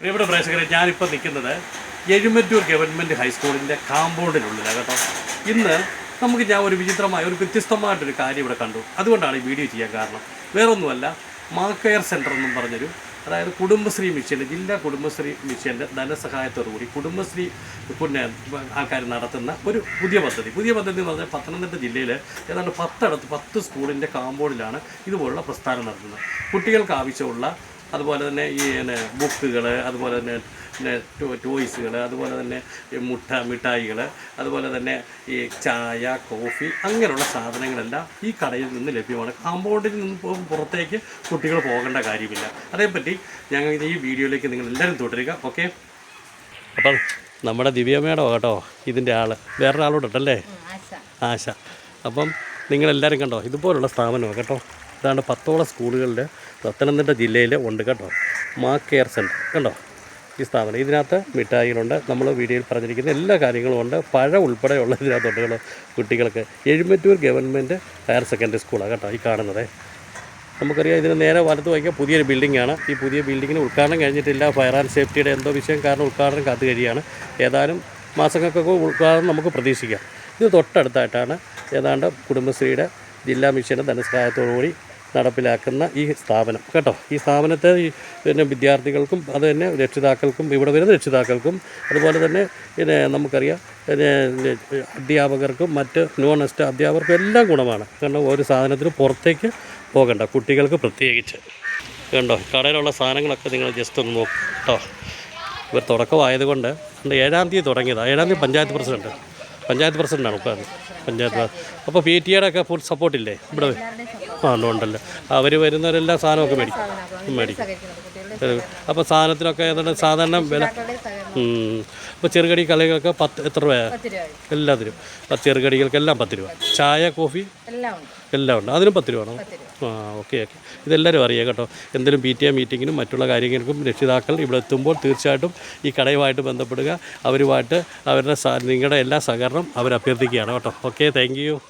പ്രിയപ്പെട്ട പ്രേക്ഷകരെ ഞാനിപ്പോൾ നിൽക്കുന്നത് എഴുമറ്റൂർ ഗവൺമെന്റ് ഹൈസ്കൂളിന്റെ കാമ്പൗണ്ടിനുള്ളിലാണ് കേട്ടോ. ഇന്ന് നമുക്ക് ഞാൻ ഒരു വിചിത്രമായ ഒരു വ്യത്യസ്തമായിട്ടൊരു കാര്യം ഇവിടെ കണ്ടു. അതുകൊണ്ടാണ് ഈ വീഡിയോ ചെയ്യാൻ കാരണം. വേറൊന്നുമല്ല മാക്കയർ സെന്റർ എന്നും പറഞ്ഞൊരു അതായത് കുടുംബശ്രീ മിഷന്റെ ജില്ലാ കുടുംബശ്രീ മിഷന്റെ ധനസഹായത്തോടു കൂടി കുടുംബശ്രീ പിന്നെ ആൾക്കാർ നടത്തുന്ന ഒരു പുതിയ പദ്ധതി. പുതിയ പദ്ധതി എന്ന് പറഞ്ഞാൽ പത്തനംതിട്ട ജില്ലയിൽ ഏതാണ്ട് പത്തടത്ത് പത്ത് സ്കൂളിന്റെ കാമ്പൗണ്ടിലാണ് ഇതുപോലുള്ള പ്രസ്ഥാനം നടത്തുന്നത്. കുട്ടികൾക്ക് ആവശ്യമുള്ള അതുപോലെ തന്നെ ഈ പിന്നെ ബുക്കുകൾ അതുപോലെ തന്നെ പിന്നെ ടോയ്സുകൾ അതുപോലെ തന്നെ ഈ മുട്ട മിഠായികൾ അതുപോലെ തന്നെ ഈ ചായ കോഫി അങ്ങനെയുള്ള സാധനങ്ങളെല്ലാം ഈ കടയിൽ നിന്ന് ലഭ്യമാണ്. കാമ്പൗണ്ടിൽ നിന്ന് പുറത്തേക്ക് കുട്ടികൾ പോകേണ്ട കാര്യമില്ല. അതേപ്പറ്റി ഞങ്ങൾ ഈ വീഡിയോയിലേക്ക് നിങ്ങൾ എല്ലാവരും തുടരുക ഓക്കെ? അപ്പം നമ്മുടെ ദിവ്യമേടോ കേട്ടോ ഇതിന്റെ ആൾ വേറൊരാളോടല്ലേ ആശ. അപ്പം നിങ്ങളെല്ലാവരും കണ്ടോ? ഇതുപോലുള്ള സ്ഥാപനമാണ് കേട്ടോ. ഇതാണ് പത്തോളം സ്കൂളുകളിൽ പത്തനംതിട്ട ജില്ലയിൽ ഉണ്ട് കേട്ടോ. മാ കെയർ സെന്റർ കണ്ടോ? ഈ സ്ഥാപനം. ഇതിനകത്ത് മിഠായികളുണ്ട്. നമ്മൾ വീഡിയോയിൽ പറഞ്ഞിരിക്കുന്ന എല്ലാ കാര്യങ്ങളും ഉണ്ട്. പഴം ഉൾപ്പെടെയുള്ള ഇതിനകത്തുണ്ട് കേട്ടോ കുട്ടികൾക്ക്. എഴുമറ്റൂർ ഗവൺമെന്റ് ഹയർ സെക്കൻഡറി സ്കൂളാണ് കേട്ടോ ഈ കാണുന്നത്. നമുക്കറിയാം ഇതിന് നേരെ വലത്ത് വയ്ക്കുക പുതിയൊരു ബിൽഡിംഗാണ് ഈ പുതിയ ബിൽഡിങ്ങിന് ഉദ്ഘാടനം കഴിഞ്ഞിട്ടില്ല. ഫയർ ആൻഡ് സേഫ്റ്റിയുടെ എന്തോ വിഷയം കാരണം ഉദ്ഘാടനം കാത്തു കഴിയാണ് ഏതാനും മാസങ്ങൾക്കൊക്കെ ഉദ്ഘാടനം നമുക്ക് പ്രതീക്ഷിക്കാം. ഇത് തൊട്ടടുത്തായിട്ടാണ് ഏതാണ്ട് കുടുംബശ്രീയുടെ ജില്ലാ മിഷന്റെ ധനസഹായത്തോടുകൂടി നടപ്പിലാക്കുന്ന ഈ സ്ഥാപനം. കേട്ടോ ഈ സ്ഥാപനത്തെ പിന്നെ വിദ്യാർത്ഥികൾക്കും അത് തന്നെ രക്ഷിതാക്കൾക്കും ഇവിടെ വരുന്ന രക്ഷിതാക്കൾക്കും അതുപോലെ തന്നെ പിന്നെ നമുക്കറിയാം അധ്യാപകർക്കും മറ്റ് നോൺ എസ്റ്റ് അധ്യാപകർക്കും എല്ലാം ഗുണമാണ്. കാരണം ഒരു സാധനത്തിന് പുറത്തേക്ക് പോകണ്ട കുട്ടികൾക്ക് പ്രത്യേകിച്ച്. കണ്ടോ കടയിലുള്ള സാധനങ്ങളൊക്കെ നിങ്ങൾ ജസ്റ്റ് ഒന്ന് നോക്കും. കേട്ടോ ഇവർ തുടക്കമായതുകൊണ്ട് ഏഴാം തീയതി തുടങ്ങിയതാണ് ഏഴാം തീയതി പഞ്ചായത്ത് പ്രസിഡന്റ്. പഞ്ചായത്ത് പ്രസിഡന്റാണ് ഇപ്പോൾ പഞ്ചായത്ത് അപ്പോൾ പി ടി എയുടെ ഒക്കെ ഫുൾ സപ്പോർട്ടില്ലേ ഇവിടെ? ആ ഉണ്ട്, ഉണ്ടല്ലോ അവർ വരുന്നവരെല്ലാം സാധനമൊക്കെ മേടിക്കും. മേടിക്കും. അപ്പോൾ സാധനത്തിനൊക്കെ ഏതാണ്ട് സാധാരണ വില ഉം. അപ്പോൾ ചെറുകടി കലകൾക്ക് പത്ത് എത്ര രൂപയാണ് എല്ലാത്തിനും. ചെറുകടികൾക്കെല്ലാം പത്ത് രൂപ. ചായ കോഫി? എല്ലാം ഉണ്ട്. അതിനും പത്ത് രൂപ ആണോ? ആ ഓക്കെ ഓക്കെ. ഇതെല്ലാവരും അറിയാം കേട്ടോ. എന്തെങ്കിലും പി ടി എ മീറ്റിങ്ങിനും മറ്റുള്ള കാര്യങ്ങൾക്കും രക്ഷിതാക്കൾ ഇവിടെ എത്തുമ്പോൾ തീർച്ചയായിട്ടും ഈ കടയുമായിട്ട് ബന്ധപ്പെടുക. അവരുമായിട്ട് അവരുടെ നിങ്ങളുടെ എല്ലാ സഹകരണം അവർ അഭ്യർത്ഥിക്കുകയാണ് കേട്ടോ. Okay thank you